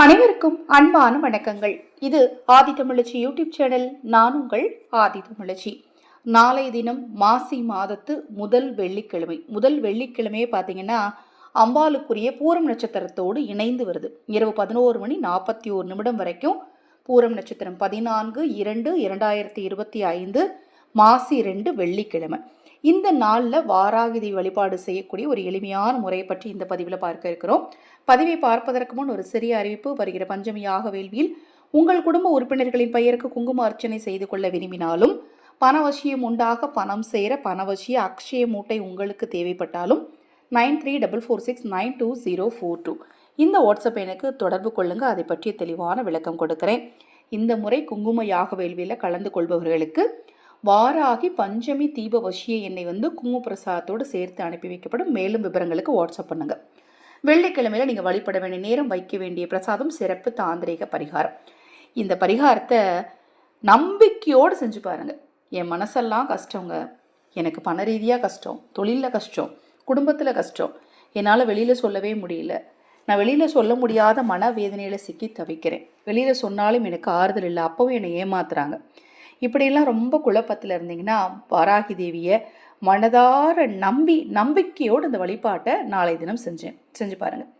அனைவருக்கும் அன்பான வணக்கங்கள். இது ஆதி தமிழச்சி யூடியூப் சேனல். நான் உங்கள் ஆதி தமிழச்சி. நாளைய தினம் மாசி மாதத்து முதல் வெள்ளிக்கிழமை. முதல் வெள்ளிக்கிழமையே பார்த்தீங்கன்னா அம்பாளுக்குரிய பூரம் நட்சத்திரத்தோடு இணைந்து வருது. இரவு பதினோரு மணி நாற்பத்தி ஓரு நிமிடம் வரைக்கும் பூரம் நட்சத்திரம். பதினான்கு இரண்டு இரண்டாயிரத்தி இருபத்தி ஐந்து மாசி ரெண்டு வெள்ளிக்கிழமை. இந்த நாளில் வாராகிதி வழிபாடு செய்யக்கூடிய ஒரு எளிமையான முறையை பற்றி இந்த பதிவில் பார்க்க இருக்கிறோம். பதிவை பார்ப்பதற்கு முன் ஒரு சிறிய அறிவிப்பு. வருகிற பஞ்சமியாக வேள்வியில் உங்கள் குடும்ப உறுப்பினர்களின் பெயருக்கு குங்கும அர்ச்சனை செய்து கொள்ள விரும்பினாலும் பணவசியம் உண்டாக பணம் சேர பணவசிய அக்ஷய மூட்டை உங்களுக்கு தேவைப்பட்டாலும் nine three double four six nine two zero four two. இந்த வாட்ஸ்அப் எனக்கு தொடர்பு கொள்ளுங்கள் அதை பற்றிய தெளிவான விளக்கம் கொடுக்குறேன். இந்த முறை குங்கும யாக வேள்வியில் கலந்து கொள்பவர்களுக்கு வாராகி பஞ்சமி தீப வசிய எண்ணெய் வந்து குங்கும பிரசாதத்தோடு சேர்த்து அனுப்பி வைக்கப்படும். மேலும் விவரங்களுக்கு வாட்ஸ்அப் பண்ணுங்கள் வெள்ளிக்கிழமையில் நீங்கள் வழிபட வேண்டிய நேரம் வைக்க வேண்டிய பிரசாதம் சிறப்பு தாந்திரிக பரிகாரம். இந்த பரிகாரத்தை நம்பிக்கையோடு செஞ்சு பாருங்கள் என் மனசெல்லாம் கஷ்டங்க. எனக்கு பண ரீதியாக கஷ்டம் தொழிலில் கஷ்டம் குடும்பத்தில் கஷ்டம். என்னால் வெளியில் சொல்லவே முடியல. நான் வெளியில் சொல்ல முடியாத மன வேதனையில் சிக்கி தவிக்கிறேன். வெளியில் சொன்னாலும் எனக்கு ஆறுதல் இல்லை. அப்போவும் என்னை ஏமாத்துறாங்க. இப்படியெல்லாம் ரொம்ப குழப்பத்தில் இருந்தீங்கன்னா வாராகி தேவியை மனதார நம்பி நம்பிக்கையோடு இந்த வழிபாட்டை நாளை தினம் செஞ்சேன். செஞ்சு பாருங்கள்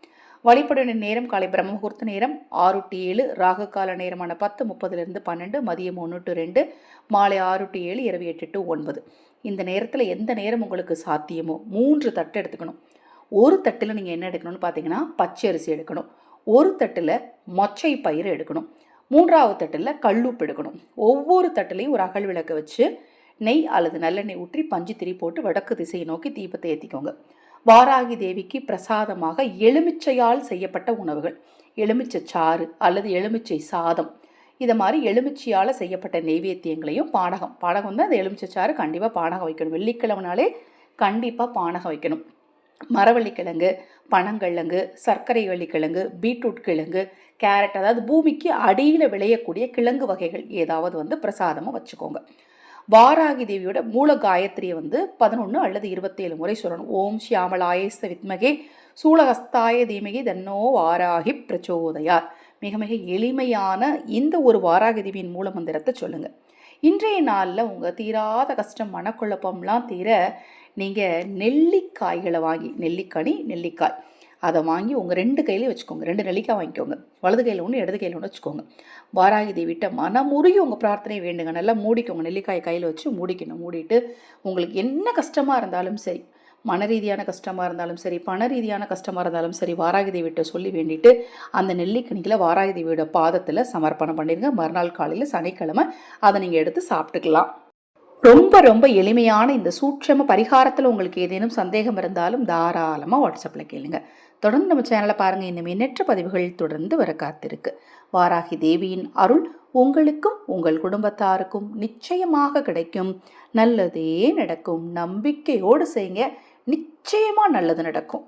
வழிபட நேரம் காலை பிரம்ம முகூர்த்த நேரம் ஆறு டு ஏழு ராகு கால நேரமான பத்து முப்பதுலேருந்து பன்னெண்டு மதியம் ஒன்று டு ரெண்டு மாலை ஆறு டு ஏழு இரவு எட்டு டு ஒன்பது. இந்த நேரத்தில் எந்த நேரம் உங்களுக்கு சாத்தியமோ மூன்று தட்டு எடுத்துக்கணும். ஒரு தட்டில் நீங்கள் என்ன எடுக்கணும்னு பார்த்தீங்கன்னா பச்சை அரிசி எடுக்கணும். ஒரு தட்டில் மொச்சை பயிர் எடுக்கணும். மூன்றாவது தட்டில் கல்லுப்பு எடுக்கணும் ஒவ்வொரு தட்டிலையும் ஒரு அகல் விளக்கு வச்சு நெய் அல்லது நல்லெண்ணெய் ஊற்றி பஞ்சு திரி போட்டு வடக்கு திசையை நோக்கி தீபத்தை ஏற்றிக்கோங்க வாராகி தேவிக்கு பிரசாதமாக எலுமிச்சையால் செய்யப்பட்ட உணவுகள். எலுமிச்சை சாறு அல்லது எலுமிச்சை சாதம். இதை மாதிரி எலுமிச்சையால் செய்யப்பட்ட நெய்வேத்தியங்களையும் பானகம். பானகம் தான் அந்த எலுமிச்சை சாறு கண்டிப்பாக பானகம் வைக்கணும். வெள்ளிக்கிழமைனாலே கண்டிப்பாக பானகம் வைக்கணும். மரவள்ளிக்கிழங்கு பனங்கிழங்கு சர்க்கரை வள்ளிக்கிழங்கு பீட்ரூட் கிழங்கு கேரட் அதாவது பூமிக்கு அடியில் விளையக்கூடிய கிழங்கு வகைகள் ஏதாவது வந்து பிரசாதமாக வச்சுக்கோங்க. வாராகி தேவியோட மூல காயத்ரியை வந்து பதினொன்று அல்லது இருபத்தேழு முறை சொல்லணும். ஓம் ஷியாமலாயச வித்மகே சூலகஸ்தாய தீமகி தன்னோ வாராகி பிரச்சோதயார் மிக மிக எளிமையான இந்த ஒரு வாராகி தேவியின் மூல மந்திரத்தை சொல்லுங்கள் இன்றைய நாளில் உங்கள் தீராத கஷ்டம் மனக்குழப்பம்லாம் தீர நீங்கள் நெல்லிக்காய்களை வாங்கி நெல்லிக்கனி நெல்லிக்காய். அதை வாங்கி உங்கள் ரெண்டு கையிலையும் வச்சுக்கோங்க. ரெண்டு நெல்லிக்காய் வாங்கிக்கோங்க. வலது கையில் ஒன்று இடது கையில் ஒன்று வச்சுக்கோங்க. வாராகி தேவிட்ட மனமுறியும் உங்கள் பிரார்த்தனை வேண்டுங்க. நல்லா மூடிக்கோங்க. நெல்லிக்காய் கையில் வச்சு மூடிக்கணும். மூடிட்டு உங்களுக்கு என்ன கஷ்டமாக இருந்தாலும் சரி மன ரீதியான கஷ்டமாக இருந்தாலும் சரி பண ரீதியான கஷ்டமாக இருந்தாலும் சரி வாராகி தேவிட்ட சொல்லி வேண்டிட்டு அந்த நெல்லிக்கணிக்கில் வாராகி தேவியோட பாதத்தில் சமர்ப்பணம் பண்ணிடுங்க மறுநாள் காலையில் சனிக்கிழமை அதை நீங்கள் எடுத்து சாப்பிட்டுக்கலாம். ரொம்ப ரொம்ப எளிமையான இந்த சூட்சம பரிகாரத்தில் உங்களுக்கு ஏதேனும் சந்தேகம் இருந்தாலும் தாராளமாக வாட்ஸ்அப்பில் கேளுங்க. தொடர்ந்து நம்ம சேனலை பாருங்கள் இன்னும் எண்ணற்ற பதிவுகள் தொடர்ந்து வர காத்திருக்கு. வாராகி தேவியின் அருள் உங்களுக்கும் உங்கள் குடும்பத்தாருக்கும் நிச்சயமாக கிடைக்கும். நல்லதே நடக்கும். நம்பிக்கையோடு செய்யுங்க. நிச்சயமாக நல்லது நடக்கும்.